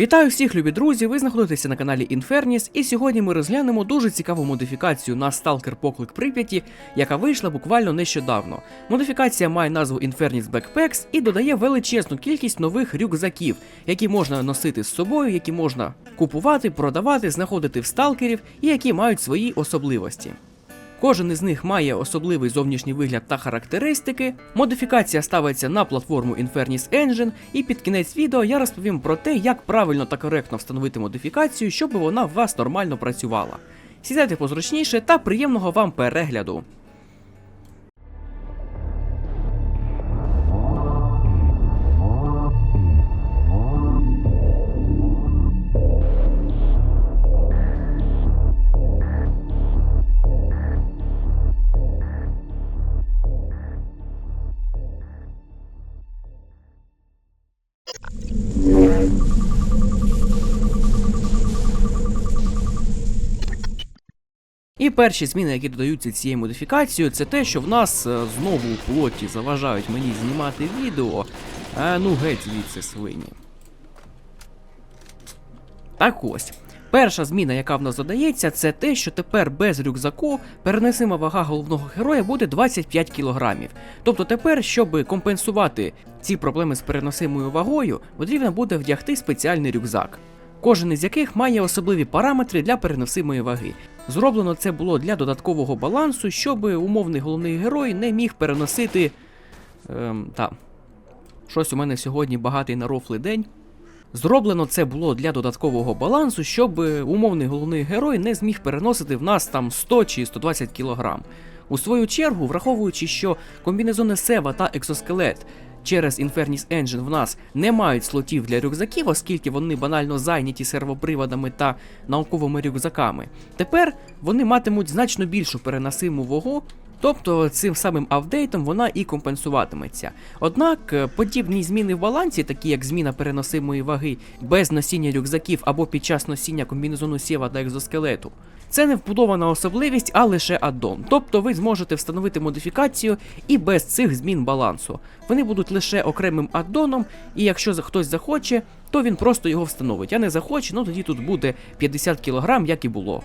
Вітаю всіх, любі друзі! Ви знаходитеся на каналі Infernis, і сьогодні ми розглянемо дуже цікаву модифікацію на Stalker Поклик Прип'яті, яка вийшла буквально нещодавно. Модифікація має назву Infernis Backpacks і додає величезну кількість нових рюкзаків, які можна носити з собою, які можна купувати, продавати, знаходити в сталкерів і які мають свої особливості. Кожен із них має особливий зовнішній вигляд та характеристики. Модифікація ставиться на платформу Infernis Engine, і під кінець відео я розповім про те, як правильно та коректно встановити модифікацію, щоб вона в вас нормально працювала. Сідайте позручніше та приємного вам перегляду. І перші зміни, які додаються цією модифікацією, це те, що в нас е, знову у плоті заважають мені знімати відео. А ну геть звідси свині. Так ось. Перша зміна, яка в нас додається, це те, що тепер без рюкзаку перенесима вага головного героя буде 25 кг. Тобто тепер, щоб компенсувати ці проблеми з переносимою вагою, потрібно буде вдягти спеціальний рюкзак. Кожен із яких має особливі параметри для переносимої ваги. Зроблено це було для додаткового балансу, щоб умовний головний герой не міг переносити. Ем, та. Щось у мене сьогодні багатий на рофли день. Зроблено це було для додаткового балансу, щоб умовний головний герой не зміг переносити в нас там 100 чи 120 кг. У свою чергу, враховуючи, що комбінезони Сева та екзоскелет через Infernis Engine в нас не мають слотів для рюкзаків, оскільки вони банально зайняті сервоприводами та науковими рюкзаками. Тепер вони матимуть значно більшу переносиму вагу. Тобто цим самим апдейтом вона і компенсуватиметься. Однак е, подібні зміни в балансі, такі як зміна переносимої ваги без носіння рюкзаків або під час носіння комбінезону сєва та екзоскелету, це не вбудована особливість, а лише аддон. Тобто ви зможете встановити модифікацію і без цих змін балансу. Вони будуть лише окремим аддоном, і якщо хтось захоче, то він просто його встановить. А не захоче, ну тоді тут буде 50 кг, як і було.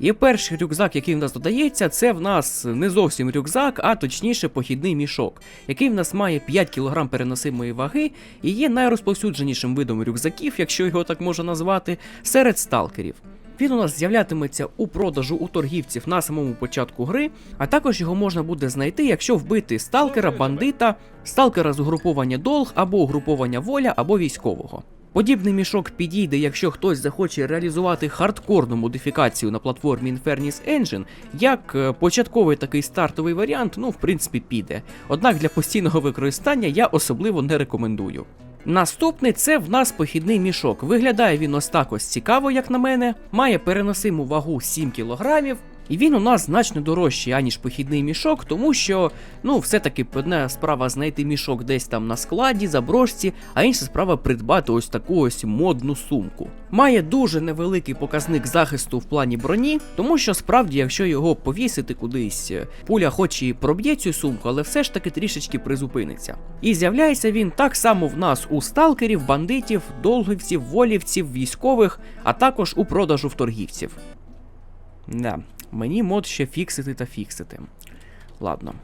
І перший рюкзак, який в нас додається, це в нас не зовсім рюкзак, а точніше похідний мішок, який в нас має 5 кг переносимої ваги і є найрозповсюдженішим видом рюкзаків, якщо його так можна назвати, серед сталкерів. Він у нас з'являтиметься у продажу у торгівців на самому початку гри, а також його можна буде знайти, якщо вбити сталкера, бандита, сталкера з угруповання долг або угруповання воля або військового. Подібний мішок підійде, якщо хтось захоче реалізувати хардкорну модифікацію на платформі Infernis Engine, як е, початковий такий стартовий варіант, ну в принципі піде. Однак для постійного використання я особливо не рекомендую. Наступний це в нас похідний мішок. Виглядає він ось так ось цікаво, як на мене. Має переносиму вагу 7 кг. І він у нас значно дорожчий, аніж похідний мішок, тому що, ну, все-таки одна справа знайти мішок десь там на складі, заброшці, а інша справа придбати ось таку ось модну сумку. Має дуже невеликий показник захисту в плані броні, тому що справді, якщо його повісити кудись, е, пуля хоч і проб'є цю сумку, але все ж таки трішечки призупиниться. І з'являється він так само в нас у сталкерів, бандитів, долгівців, волівців, військових, а також у продажу в торгівців. Да, мені мод ще фіксити та фіксити. Ладно.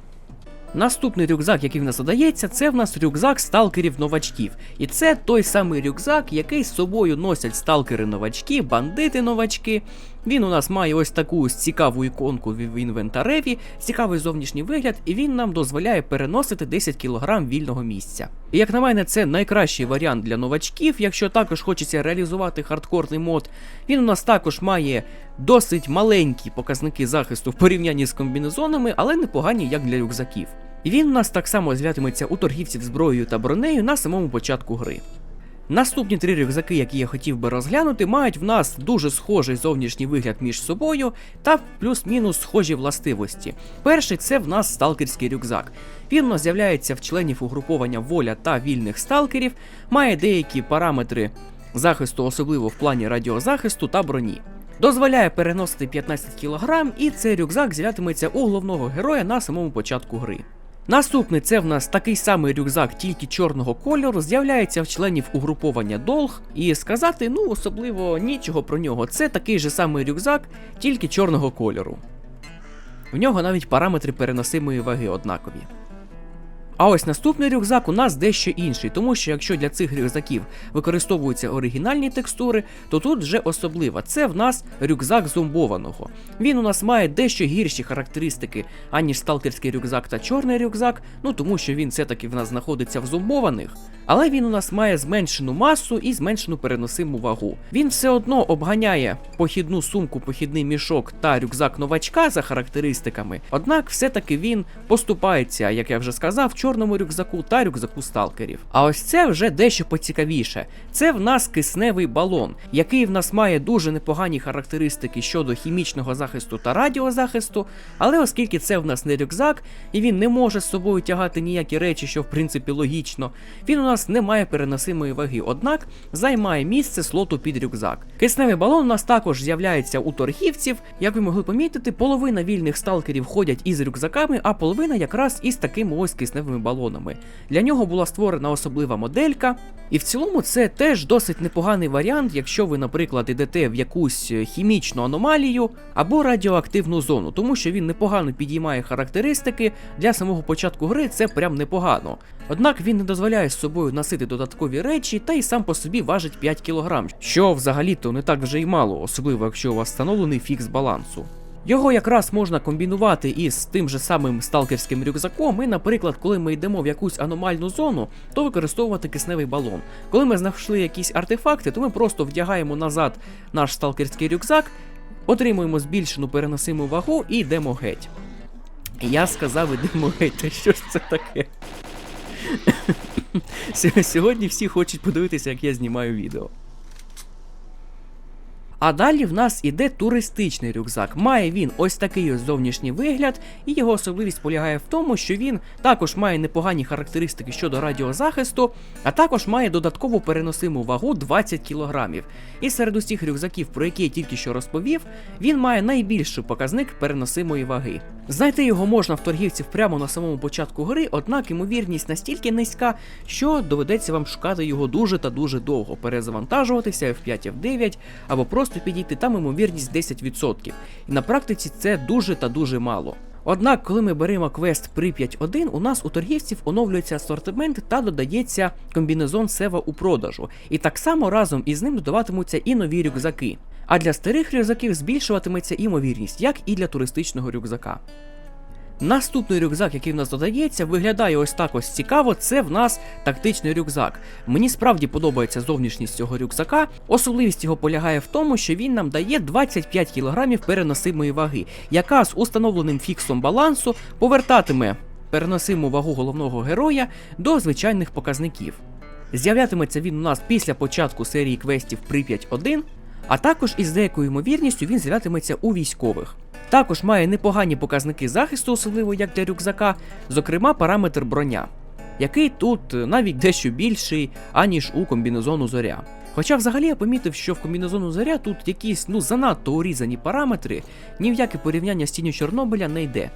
Наступний рюкзак, який в нас додається, це в нас рюкзак сталкерів новачків. І це той самий рюкзак, який з собою носять сталкери новачки, бандити новачки. Він у нас має ось таку цікаву іконку в інвентареві, цікавий зовнішній вигляд, і він нам дозволяє переносити 10 кг вільного місця. І як на мене, це найкращий варіант для новачків, якщо також хочеться реалізувати хардкорний мод. Він у нас також має досить маленькі показники захисту в порівнянні з комбінезонами, але непогані як для рюкзаків. І він у нас так само з'являтиметься у торгівців зброєю та бронею на самому початку гри. Наступні три рюкзаки, які я хотів би розглянути, мають в нас дуже схожий зовнішній вигляд між собою та плюс-мінус схожі властивості. Перший це в нас сталкерський рюкзак. Він з'являється в членів угруповання воля та вільних сталкерів, має деякі параметри захисту, особливо в плані радіозахисту та броні. Дозволяє переносити 15 кг, і цей рюкзак з'являтиметься у головного героя на самому початку гри. Наступний це в нас такий самий рюкзак, тільки чорного кольору, з'являється в членів угруповання Долг. І сказати, ну особливо нічого про нього. Це такий же самий рюкзак, тільки чорного кольору. В нього навіть параметри переносимої ваги однакові. А ось наступний рюкзак у нас дещо інший, тому що якщо для цих рюкзаків використовуються оригінальні текстури, то тут вже особливо. Це в нас рюкзак зомбованого. Він у нас має дещо гірші характеристики, аніж сталкерський рюкзак та чорний рюкзак, ну тому що він все-таки в нас знаходиться в зомбованих. Але він у нас має зменшену масу і зменшену переносиму вагу. Він все одно обганяє похідну сумку, похідний мішок та рюкзак новачка за характеристиками. Однак, все-таки він поступається, як я вже сказав, чорному рюкзаку та рюкзаку сталкерів. А ось це вже дещо поцікавіше. Це в нас кисневий балон, який в нас має дуже непогані характеристики щодо хімічного захисту та радіозахисту. Але оскільки це в нас не рюкзак, і він не може з собою тягати ніякі речі, що в принципі логічно, він у нас не має переносимої ваги, однак займає місце слоту під рюкзак. Кисневий балон у нас також з'являється у торгівців. Як ви могли помітити, половина вільних сталкерів ходять із рюкзаками, а половина якраз із такими ось кисневими балонами. Для нього була створена особлива моделька, і в цілому це теж досить непоганий варіант, якщо ви, наприклад, йдете в якусь хімічну аномалію або радіоактивну зону, тому що він непогано підіймає характеристики. Для самого початку гри це прям непогано. Однак він не дозволяє з собою носити додаткові речі та й сам по собі важить 5 кг, що взагалі-то не так вже й мало, особливо якщо у вас встановлений фікс балансу. Його якраз можна комбінувати із тим же самим сталкерським рюкзаком, і, наприклад, коли ми йдемо в якусь аномальну зону, то використовувати кисневий балон. Коли ми знайшли якісь артефакти, то ми просто вдягаємо назад наш сталкерський рюкзак, отримуємо збільшену переносиму вагу і йдемо геть. Я сказав, ідемо геть, що ж це таке? Сьогодні всі хочуть подивитися, як я знімаю відео. А далі в нас іде туристичний рюкзак. Має він ось такий ось зовнішній вигляд, і його особливість полягає в тому, що він також має непогані характеристики щодо радіозахисту, а також має додаткову переносиму вагу 20 кг. І серед усіх рюкзаків, про які я тільки що розповів, він має найбільший показник переносимої ваги. Знайти його можна в торгівців прямо на самому початку гри, однак ймовірність настільки низька, що доведеться вам шукати його дуже та дуже довго, перезавантажуватися F5 F9 або просто підійти там ймовірність 10%. І на практиці це дуже та дуже мало. Однак, коли ми беремо квест Прип'ять 1, у нас у торгівців оновлюється асортимент та додається комбінезон Сева у продажу. І так само разом із ним додаватимуться і нові рюкзаки. А для старих рюкзаків збільшуватиметься імовірність, як і для туристичного рюкзака. Наступний рюкзак, який в нас додається, виглядає ось так ось цікаво. Це в нас тактичний рюкзак. Мені справді подобається зовнішність цього рюкзака. Особливість його полягає в тому, що він нам дає 25 кг переносимої ваги, яка з установленим фіксом балансу повертатиме переносиму вагу головного героя до звичайних показників. З'являтиметься він у нас після початку серії квестів Прип'ять 1, а також із деякою ймовірністю він з'являтиметься у військових. Також має непогані показники захисту, особливо як для рюкзака, зокрема параметр броня, який тут навіть дещо більший, аніж у комбінезону зоря. Хоча взагалі я помітив, що в комбінезону зоря тут якісь ну занадто урізані параметри, ні в яке порівняння з тінню Чорнобиля не йде.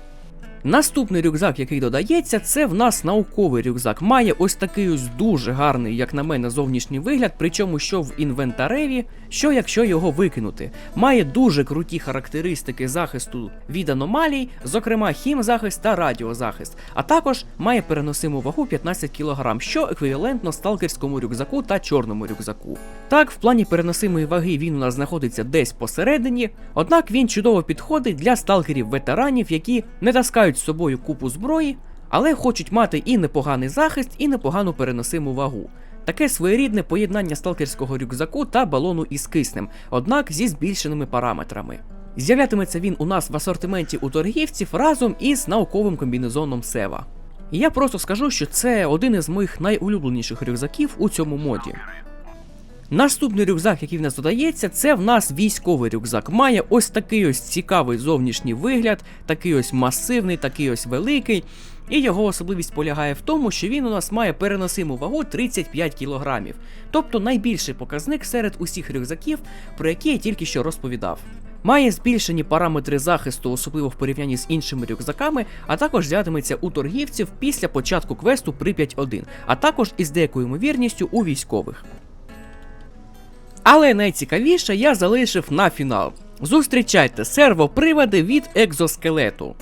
Наступний рюкзак, який додається, це в нас науковий рюкзак. Має ось такий ось дуже гарний, як на мене, зовнішній вигляд, причому що в інвентареві, що якщо його викинути. Має дуже круті характеристики захисту від аномалій, зокрема хімзахист та радіозахист, а також має переносиму вагу 15 кг, що еквівалентно сталкерському рюкзаку та чорному рюкзаку. Так, в плані переносимої ваги він у нас знаходиться десь посередині, однак він чудово підходить для сталкерів-ветеранів, які не таскають з собою купу зброї, але хочуть мати і непоганий захист, і непогану переносиму вагу. Таке своєрідне поєднання сталкерського рюкзаку та балону із киснем, однак зі збільшеними параметрами. З'являтиметься він у нас в асортименті у торгівців разом із науковим комбінезоном Сева. І я просто скажу, що це один із моїх найулюбленіших рюкзаків у цьому моді. Наступний рюкзак, який в нас додається, це в нас військовий рюкзак. Має ось такий ось цікавий зовнішній вигляд, такий ось масивний, такий ось великий. І його особливість полягає в тому, що він у нас має переносиму вагу 35 кг, тобто найбільший показник серед усіх рюкзаків, про які я тільки що розповідав. Має збільшені параметри захисту, особливо в порівнянні з іншими рюкзаками, а також взятиметься у торгівців після початку квесту Прип'ять 1, а також із деякою ймовірністю у військових. Але найцікавіше я залишив на фінал. Зустрічайте сервоприводи від екзоскелету.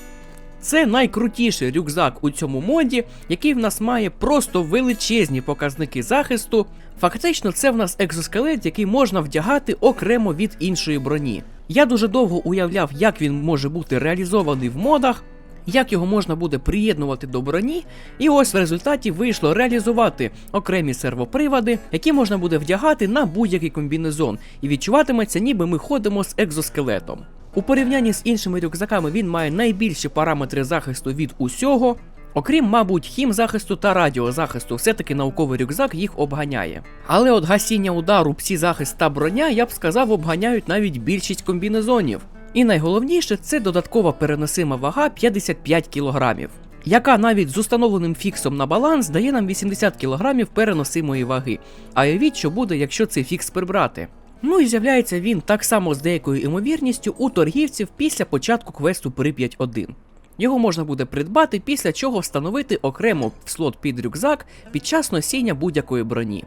Це найкрутіший рюкзак у цьому моді, який в нас має просто величезні показники захисту. Фактично, це в нас екзоскелет, який можна вдягати окремо від іншої броні. Я дуже довго уявляв, як він може бути реалізований в модах, як його можна буде приєднувати до броні, і ось в результаті вийшло реалізувати окремі сервоприводи, які можна буде вдягати на будь-який комбінезон, і відчуватиметься, ніби ми ходимо з екзоскелетом. У порівнянні з іншими рюкзаками він має найбільші параметри захисту від усього. Окрім, мабуть, хімзахисту та радіозахисту, все-таки науковий рюкзак їх обганяє. Але от гасіння удару, псі-захист та броня, я б сказав, обганяють навіть більшість комбінезонів. І найголовніше це додаткова переносима вага 55 кг, яка навіть з установленим фіксом на баланс дає нам 80 кг переносимої ваги. А уявіть, що буде, якщо цей фікс прибрати. Ну і з'являється він так само з деякою імовірністю у торгівців після початку квесту Прип'ять 1. Його можна буде придбати, після чого встановити окремо в слот під рюкзак під час носіння будь-якої броні.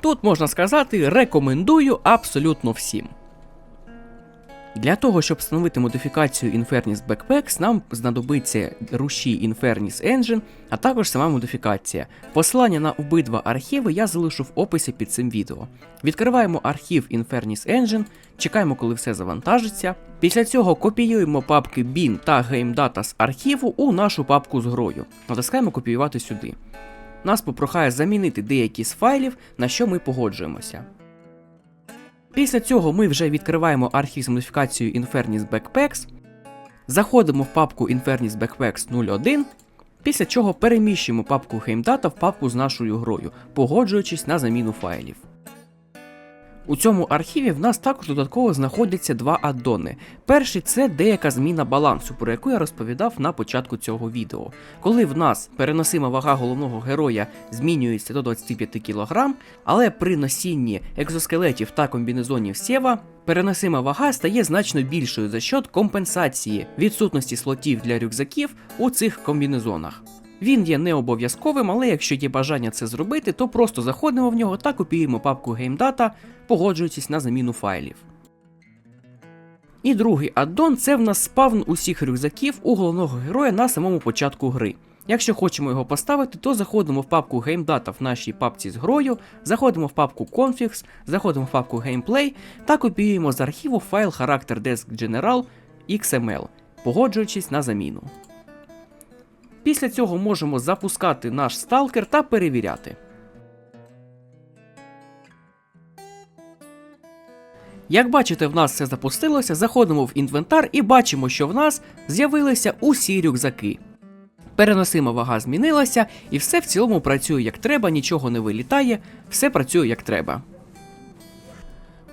Тут можна сказати, рекомендую абсолютно всім. Для того, щоб встановити модифікацію Infernus Backpacks, нам знадобиться рушій Infernus Engine, а також сама модифікація. Посилання на обидва архіви я залишу в описі під цим відео. Відкриваємо архів Infernus Engine, чекаємо, коли все завантажиться. Після цього копіюємо папки bin та GameData з архіву у нашу папку з грою. Натискаємо копіювати сюди. Нас попрохає замінити деякі з файлів, на що ми погоджуємося. Після цього ми вже відкриваємо архів з модифікацією Infernis Backpacks, заходимо в папку Infernis Backpacks 01, після чого переміщуємо папку GameData в папку з нашою грою, погоджуючись на заміну файлів. У цьому архіві в нас також додатково знаходяться два аддони. Перший це деяка зміна балансу, про яку я розповідав на початку цього відео. Коли в нас переносима вага головного героя змінюється до 25 кг, але при носінні екзоскелетів та комбінезонів Сєва переносима вага стає значно більшою за счет компенсації відсутності слотів для рюкзаків у цих комбінезонах. Він є не обов'язковим, але якщо є бажання це зробити, то просто заходимо в нього та копіюємо папку GameData, погоджуючись на заміну файлів. І другий аддон це в нас спавн усіх рюкзаків у головного героя на самому початку гри. Якщо хочемо його поставити, то заходимо в папку GameData в нашій папці з грою, заходимо в папку Configs, заходимо в папку Gameplay та копіюємо з архіву файл Character Desk General XML, погоджуючись на заміну. Після цього можемо запускати наш сталкер та перевіряти. Як бачите, в нас все запустилося, заходимо в інвентар і бачимо, що в нас з'явилися усі рюкзаки. Переносима вага змінилася, і все в цілому працює як треба, нічого не вилітає, все працює як треба.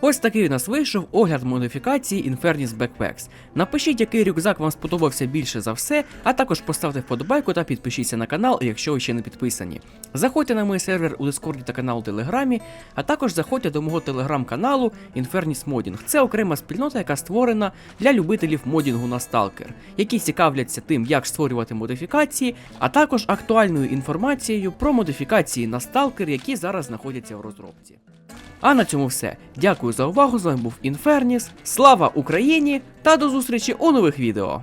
Ось такий у нас вийшов огляд модифікації Infernus Backpacks. Напишіть, який рюкзак вам сподобався більше за все, а також поставте вподобайку та підпишіться на канал, якщо ви ще не підписані. Заходьте на мій сервер у Discord та канал у Телеграмі, а також заходьте до мого телеграм-каналу Infernus Modding. Це окрема спільнота, яка створена для любителів модінгу на сталкер, які цікавляться тим, як створювати модифікації, а також актуальною інформацією про модифікації на сталкер, які зараз знаходяться в розробці. А на цьому все. Дякую за увагу. З вами був Інферніс. Слава Україні та до зустрічі у нових відео.